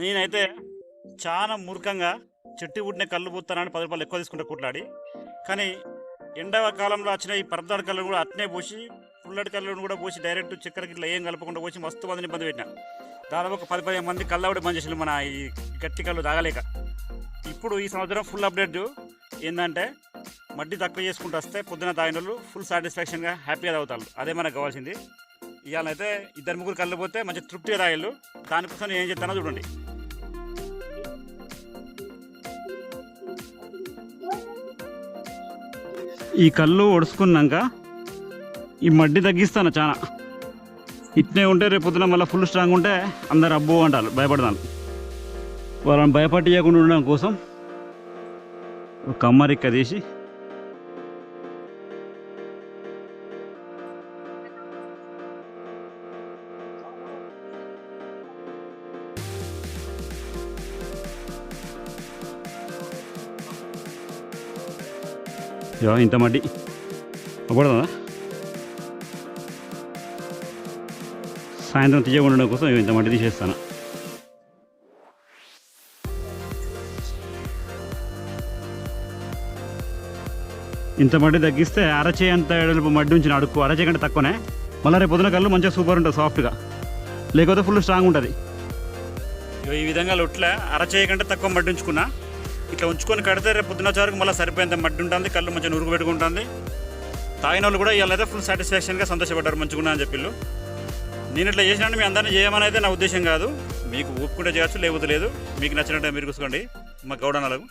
నేనైతే చాలా మూర్ఖంగా చెట్టు పుట్టిన కళ్ళు పోతానని పది రూపాయలు ఎక్కువ తీసుకుంటే కుట్లాడి. కానీ ఎండాకాలంలో వచ్చిన ఈ పరదాడు కళ్ళు కూడా అట్నే పోసి పుల్లడి కళ్ళను కూడా పోసి డైరెక్ట్ చక్కెరకి ఇట్లా ఏం కలపకుండా పోసి మస్తు మందిని ఇబ్బంది పెట్టిన. దాదాపు ఒక పది పదిహేను మంది కళ్ళ కూడా బంద్ చేసిన మన ఈ గట్టి కళ్ళు తాగలేక. ఇప్పుడు ఈ సంవత్సరం ఫుల్ అప్డేట్ ఏంటంటే మడ్డి తక్కువ చేసుకుంటూ వస్తే పొద్దున తాగిన వాళ్ళు ఫుల్ సాటిస్ఫాక్షన్గా హ్యాపీగా తాగుతారు. అదే మనకు కావాల్సింది. ఇవాళ అయితే ఇద్దరు ముగ్గురు కళ్ళు పోతే మంచి తృప్తి రాయలు దానికోసం నేను ఏం చెప్తానో చూడండి. ఈ కళ్ళు ఒడుచుకున్నాక ఈ మడ్డి తగ్గిస్తాను చాలా ఇట్నే ఉంటే రేపు పొద్దున మళ్ళీ ఫుల్ స్ట్రాంగ్ ఉంటే అందరు అబ్బో అంటారు భయపడతాను. వాళ్ళని భయపట్టియకుండా ఉండడం కోసం ఒక కమ్మరిక్క తీసి ఇదిగో ఇంత మడ్డి అవ్వడదా? సాయంత్రం తీయ ఉండడం కోసం ఇంత మడ్డి తీసేస్తాను. ఇంత మడ్డి తగ్గిస్తే అరచే అంత ఎడల్పు మడ్డి ఉంచిన అడుక్కు. అరచే కంటే తక్కువనే. మళ్ళీ రేపు పొద్దున కళ్ళు మంచిగా సూపర్ ఉంటుంది సాఫ్ట్గా లేకపోతే ఫుల్ స్ట్రాంగ్ ఉంటుంది. ఈ విధంగా లొట్ల అరచేయ కంటే తక్కువ మడ్డించుకున్నా ఇట్లా ఉంచుకొని కడితే రేపు పొద్దున చారుకు మళ్ళీ సరిపోయేంత మడ్డు ఉంటుంది కళ్ళు మంచిగా నురుగు పెట్టుకుంటుంది తాగిన వాళ్ళు కూడా ఇవాళ అయితే ఫుల్ సాటిస్ఫాక్షన్గా సంతోషపడ్డారు మంచిగా అని చెప్పిళ్ళు. నేను ఇట్లా చేసినట్టు మీ అందరినీ చేయమని అయితే నా ఉద్దేశం కాదు. మీకు ఊపుకుంటే చేయొచ్చు లేకపోతే లేదు. మీకు నచ్చినట్టు మీరు చూసుకోండి మా గౌడనలకు